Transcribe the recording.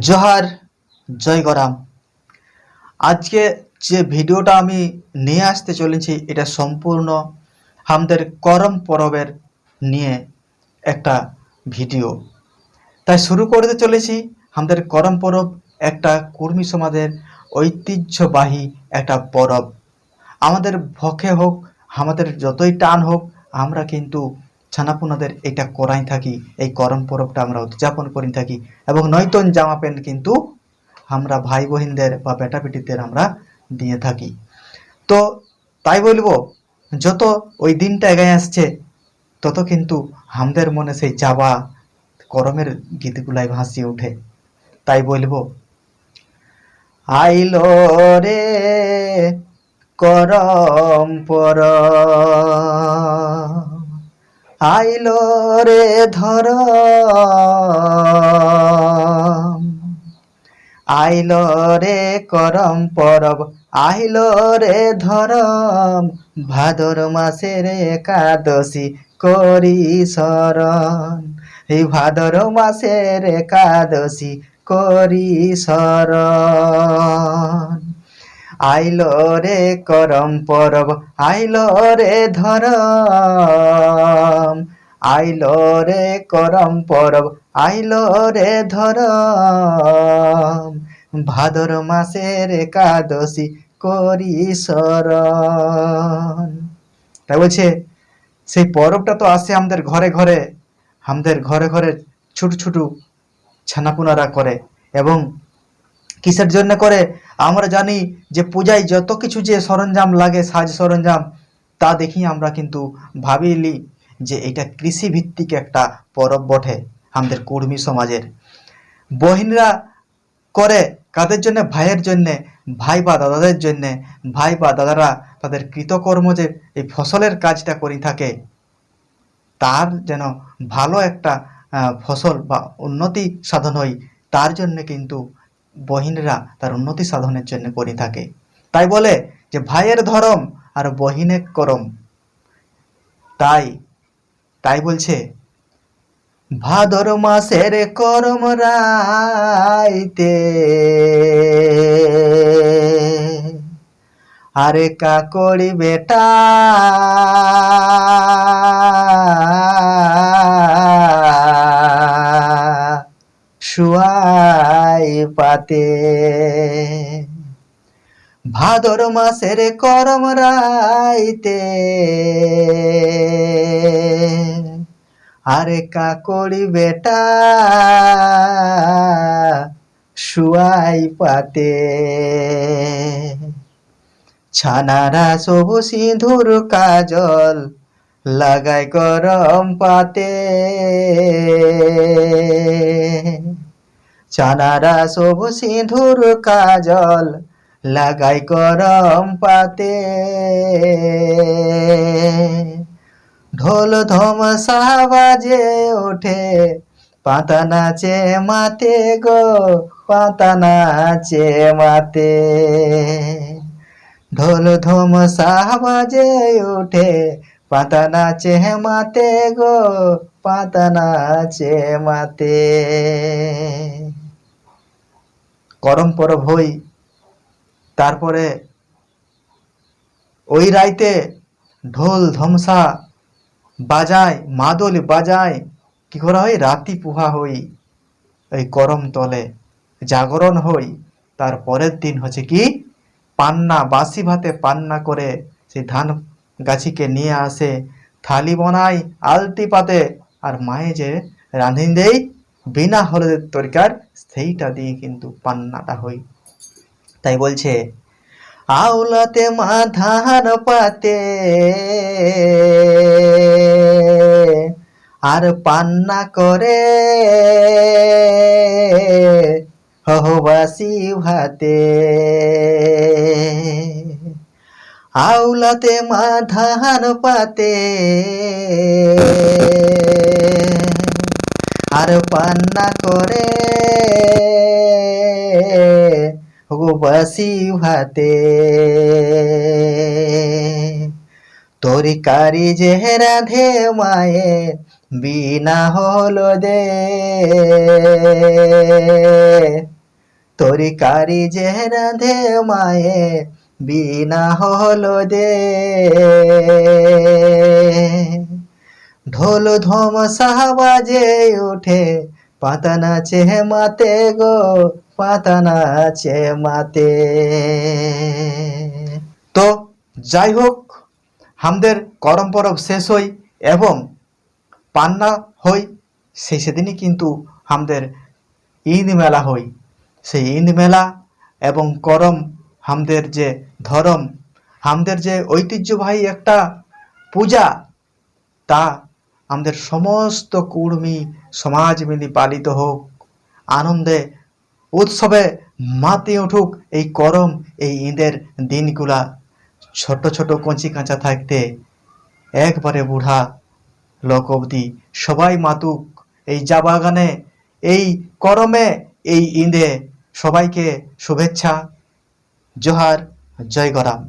জোহার, জয় গরাম। আজকে যে ভিডিওটা আমি নিয়ে আসতে চলেছি, এটা সম্পূর্ণ আমাদের করম পরবের নিয়ে একটা ভিডিও। তাই শুরু করতে চলেছি আমাদের করম পরব, একটা কর্মী সমাজের ঐতিহ্যবাহী একটা পরব। আমাদের ভখে হোক, আমাদের যতই টান হোক, আমরা কিন্তু ছানাপুনাদের এটা করাই থাকি, এই করম পরবটা আমরা উদযাপন করে থাকি। এবং নৈতন জামা প্যান্ট কিন্তু আমরা ভাই বোনদের বা বেটা বেটিদের আমরা দিয়ে থাকি। তো তাই বলব, যত ওই দিনটা এগিয়ে আসছে, তত কিন্তু আমাদের মনে সেই চাবা করমের গীতগুলাই ভাসিয়ে ওঠে। তাই বলব, আইলো রে করম পর আইলো রে ধর আইলো রে করম পরব আইলো রে ধরম ভাদর মাসের একাদশী করি শরণ এই ভাদর মাসের একাদশী করি শরণ আইলো রে করম পরব, আইল রে ধরম। আইল রে করম পরব, আইল রে ধরম। ভাদর মাসের একাদশী করি শরণ। তাই বলছে, সেই পরবটা তো আসে আমাদের ঘরে ঘরে, আমাদের ঘরে ঘরে ছোট ছোট ছানাপুনারা করে এবং কিসের জন্য করে? আমরা জানি যে পূজায় যত কিছু যে সরঞ্জাম লাগে, সাজ সরঞ্জাম, তা দেখি আমরা কিন্তু ভাবিলি যে এটা কৃষি ভিত্তিক একটা পরব বটে আমাদের কুর্মী সমাজের। বহিনরা করে কাদের জন্য? ভাইয়ের জন্য। ভাই বা দাদাদের জন্য। ভাই বা দাদারা তাদের কৃতকর্ম যে এই ফসলের কাজটা করে থাকে, তার যেন ভালো একটা ফসল বা উন্নতি সাধন হয়, তার জন্য কিন্তু বহিনরা তার উন্নতি সাধনের জন্য করে থাকে। তাই বলে যে, ভাইয়ের ধরম আর বহিনের করম। তাই তাই বলছে, ভাদর মাসের করম রাইতে আরে কাকড়ি বেটা পাতে ভাদর মাসের করম রাইতে। আরে কাকড়ি বেটা, শুয়াই পাতে। ছানারা সবু সিঁদুর, কাজল লাগাই গরম পাতে। চানারা সবু সিঁদুর কাজল লাগাই গরম পাতে। ঢোল ধম বাজে ওঠে, পাতা নাচে মাতে গো, পাতা নাচে মাতে। ঢোল ধম বাজে ওঠে, পাতা নাচে মাতে গো, পাতা নাচে মাতে। করম পরব হই। তারপরে ওই রাইতে ঢোল ধমসা বাজায়, মাদল বাজায়, কি করা হয়? রাতি পুহা হই, ওই করম তলে জাগরণ হই। তার পরের দিন হচ্ছে কি? পান্না, বাসি ভাতে পান্না করে সেই ধান গাছিকে নিয়ে আসে, থালি বনাই আলতি পাতে, আর মায়ে যে রাঁধিন দেই বিনা হলুদের তরকার সেইটা দিয়ে কিন্তু পান্নাটা হই তাই বলছে আউলাতে মা ধান পাতে, আর পান্না করে, হহবাসি ভাতে। আউলাতে মা ধান পাতে আর পান্না করে। বাসি ভাতে। তরিকারি যে রাধে মায়ে, বিনা হলো দে তরিকারি যে রাধে মায়ে, বিনা হলো দে ঢোল ধম সাহবাজে ওঠে পাতা নাচে মাতে গো পাতা নাচে মাতে। তো যাই হোক আমাদের করম পরব শেষ হই এবং পান্না হই, সেই সেদিনই কিন্তু আমাদের ঈদ মেলা হই। সেই ঈদ মেলা এবং করম আমাদের যে ধরম আমাদের যে ঐতিহ্যবাহী একটা পূজা, তা আমাদের সমস্ত কুর্মী সমাজ মিলি পালিত হোক। আনন্দে, উৎসবে মাতে উঠুক এই করম, এই ঈদের দিনগুলা। ছোট ছোট কঞ্চি কাঁচা থাকতে একবারে বুড়া লোক অবধি সবাই মাতুক। এই চা বাগানে, এই করমে, এই ঈদে সবাইকে শুভেচ্ছা। জোহার, জয় গরাম।